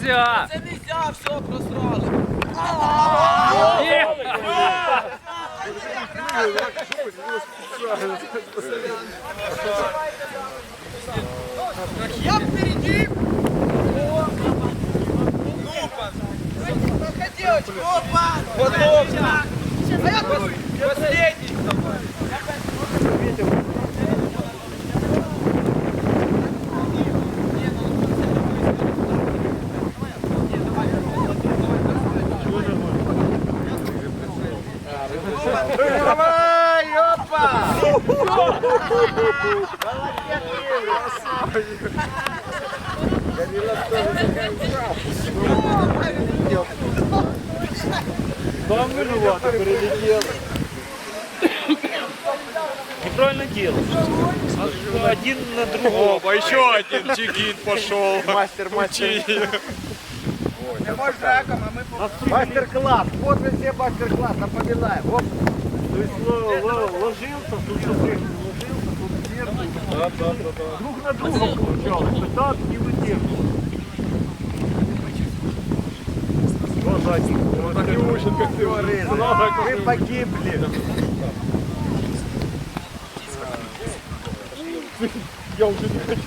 Це нельзя, все просрали. Я впереди. Девочка. Опа. Опа! Сам виноват, перелетел. Неправильно делаешь. Один на другого. Опа, еще один чигит пошел. Мастер, мастер. Мастер-класс. Вот все мастер-класс. Напоминаем. Ложился, тут сверху ложился, тут сверху. Друг на друга получалось. Так не выдерживал. Не не учат, как ты. Вы погибли. Я уже не хочу.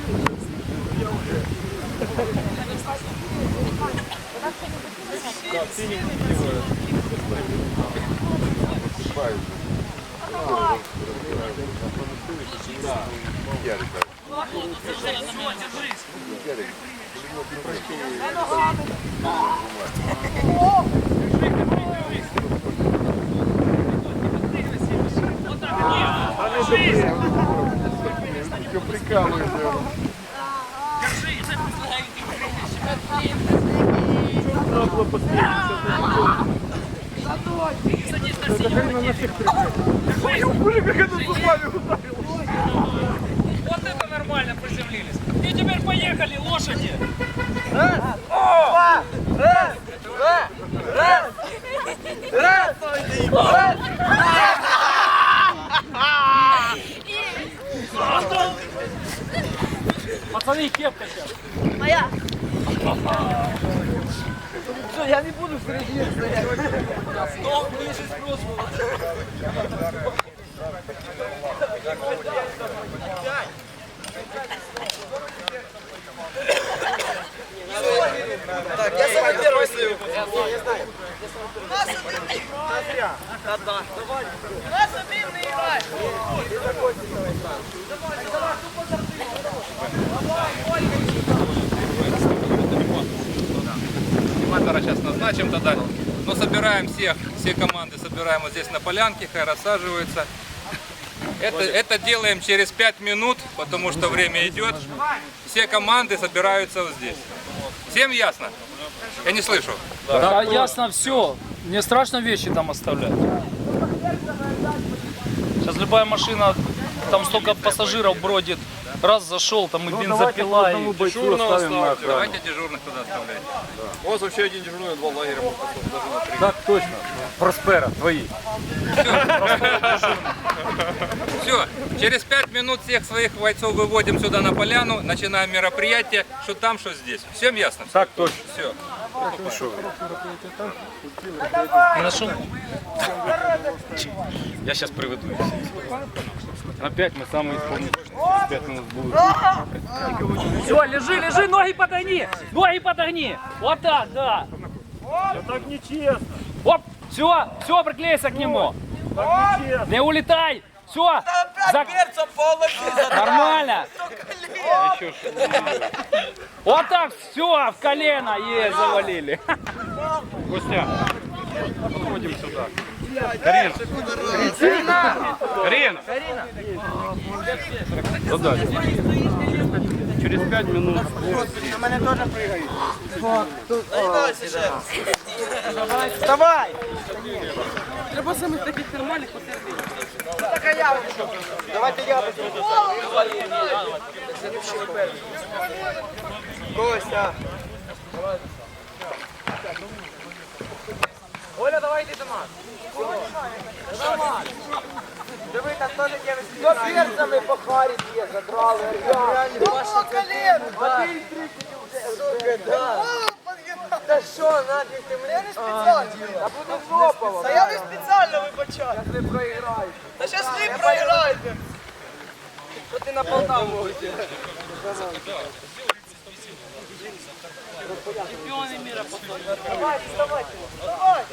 Что прикалываешься? Надо было последний. Вот это нормально приземлились. И теперь поехали, лошади! Пацаны, кепка сейчас. Моя. Все, я не буду впереди стоять. Стол ближе с прошлого. Так, я самый первый стою. Я знаю. У нас один не играет. Аниматора сейчас назначим тогда. Но собираем всех, все команды собираем вот здесь на полянке, хай рассаживаются. Это, это делаем через 5 минут, потому что время идет. Все команды собираются вот здесь. Всем ясно? Я не слышу. Да, ясно все. Мне страшно вещи там оставлять. Сейчас любая машина, там столько пассажиров бродит. Раз зашел, там и бензопила, и... Дежурного ставьте. Давайте дежурных туда оставлять. У вас вообще один дежурный, два лагеря. может, даже на три. Так точно. Проспера, твои. Все, через 5 минут всех своих бойцов выводим сюда на поляну, начинаем мероприятие, что там, что здесь. Всем ясно? Так точно. Все. Нашел? Я сейчас приведу их. Опять мы самые исполнительные. Будут. Все, лежи, лежи, ноги подогни! Ноги подогни! Вот так, да! Это так нечестно. Оп! Все, все, приклейся к нему! Не улетай! Все! Перцем полностью Нормально! Вот так, все, в колено, есть, завалили. Костя, подходим сюда. Карина. Карина. Карина. Задача. Через пять минут. Давай! Давайте я Костя! Оля, давай йди до нас. Диви, там теж є Хто перцями по харі є, задрали. О, колено! Один тридцять вже. Сука, да. Та що, нафіг ти мені? Я не спеціально. Та буде злопало. Та я не спеціально вибачаю. Зараз ви проіграєте. Та зараз ви проіграєте. Що ти на Полтаву летиш? Чемпионы мира потом. Давай, вставайте. Давай.